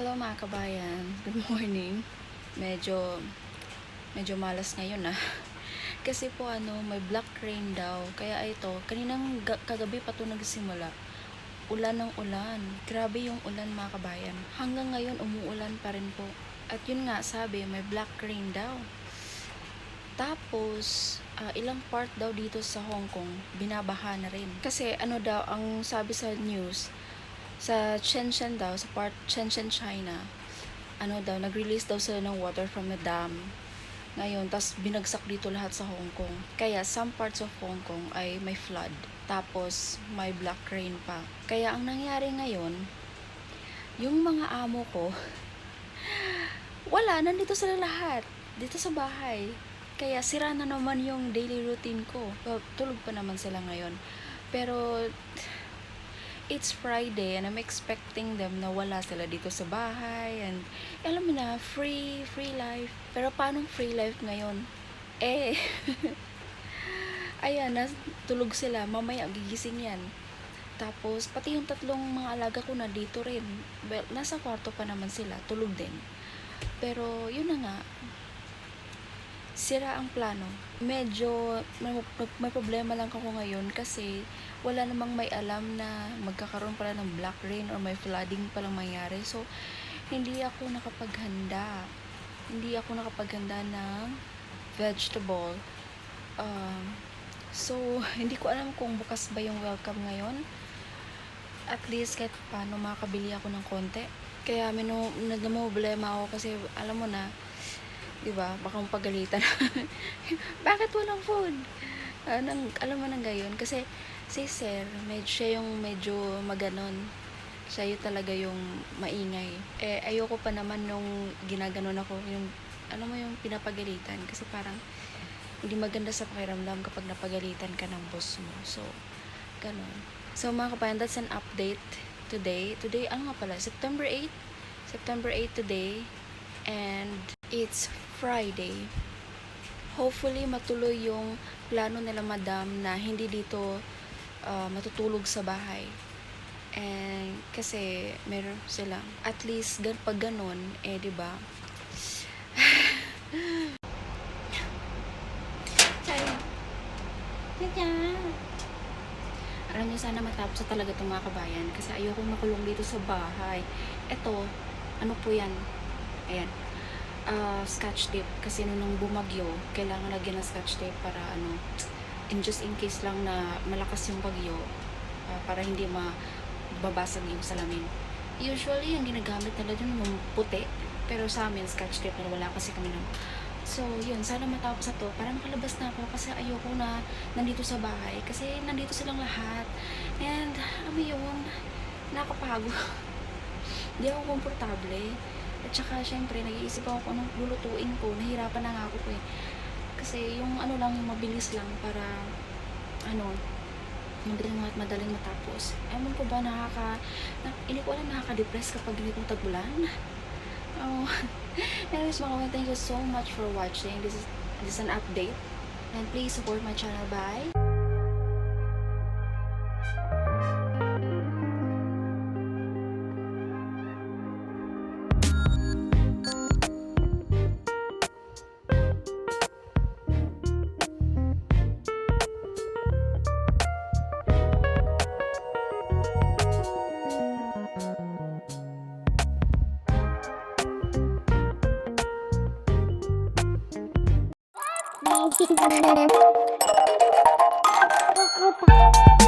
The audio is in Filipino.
Hello mga kabayan. Good morning. Medyo medyo malas ngayon ah. Kasi po ano, may black rain daw. Kaya ito, kaninang ga- kagabi pa to nagsimula. Ulan ng ulan. Grabe yung ulan mga kabayan. Hanggang ngayon umuulan pa rin po. At yun nga sabi, may black rain daw. Tapos, ah, ilang part daw dito sa Hong Kong, binabaha na rin. Kasi ano daw, ang sabi sa news, sa Shenzhen daw, sa part Shenzhen, China, ano daw, nag-release daw sila ng water from a dam. Ngayon, tas binagsak dito lahat sa Hong Kong. Kaya some parts of Hong Kong ay may flood. Tapos, may black rain pa. Kaya ang nangyari ngayon, yung mga amo ko, wala, nandito sila lahat. Dito sa bahay. Kaya sira na naman yung daily routine ko. Well, tulog pa naman sila ngayon. Pero, it's Friday and I'm expecting them na wala sila dito sa bahay and alam mo na, free, free life. Pero paano free life ngayon? Eh, ayan, nas, tulog sila. Mamaya gigising yan. Tapos, pati yung tatlong mga alaga ko na dito rin. Well, nasa kwarto pa naman sila. Tulog din. Pero, yun na nga. Sira ang plano. Medyo, may, problema lang ako ngayon kasi wala namang may alam na magkakaroon pala ng black rain or may flooding palang mangyari. So, hindi ako nakapaghanda. Hindi ako nakapaghanda ng vegetable. Um, so, hindi ko alam kung bukas ba yung welcome ngayon. At least kahit paano makakabili ako ng konti. Kaya minu, problema ako kasi alam mo na, di ba, baka pagalitan. Bakit walang food? Anong, alam mo nang gayon. Kasi si Sir, med, siya yung medyo maganon. Siya yung talaga yung maingay. Eh, ayoko pa naman nung ginaganon ako, yung, alam mo yung pinapagalitan. Kasi parang, hindi maganda sa pakiramdam kapag napagalitan ka ng boss mo. So, ganun. So, mga kabayan, that's an update today. Today, ano nga pala? September 8? September 8 today. And it's Friday. Hopefully, matuloy yung plano nila madam na hindi dito uh, matutulog sa bahay. And kasi meron silang at least gan pag ganun eh 'di ba? Alam niyo sana matapos na talaga itong mga kabayan kasi ayoko makulong dito sa bahay. Ito, ano po yan? Ayan. Uh, scotch tape. Kasi nung bumagyo, kailangan lagyan ng scotch tape para ano, in just in case lang na malakas yung bagyo, uh, para hindi mababasag yung salamin. Usually, yung ginagamit nila dun yung puti. Pero sa amin, scotch tape na wala kasi kami ng So, yun, sana matapos na to para makalabas na ako kasi ayoko na nandito sa bahay kasi nandito silang lahat. And, ano yun, nakapagod. Hindi ako komportable. At saka, syempre, nag-iisip ako kung anong lulutuin ko. Nahirapan na nga ako eh. Kasi, yung ano lang, yung mabilis lang para, ano, mabilis lang at madaling matapos. Ewan ko ba, nakaka, na, hindi ko alam nakaka-depress kapag ganitong tagbulan. Oh. Anyways, mga kawan, thank you so much for watching. This is this is an update. And please support my channel by Thank you.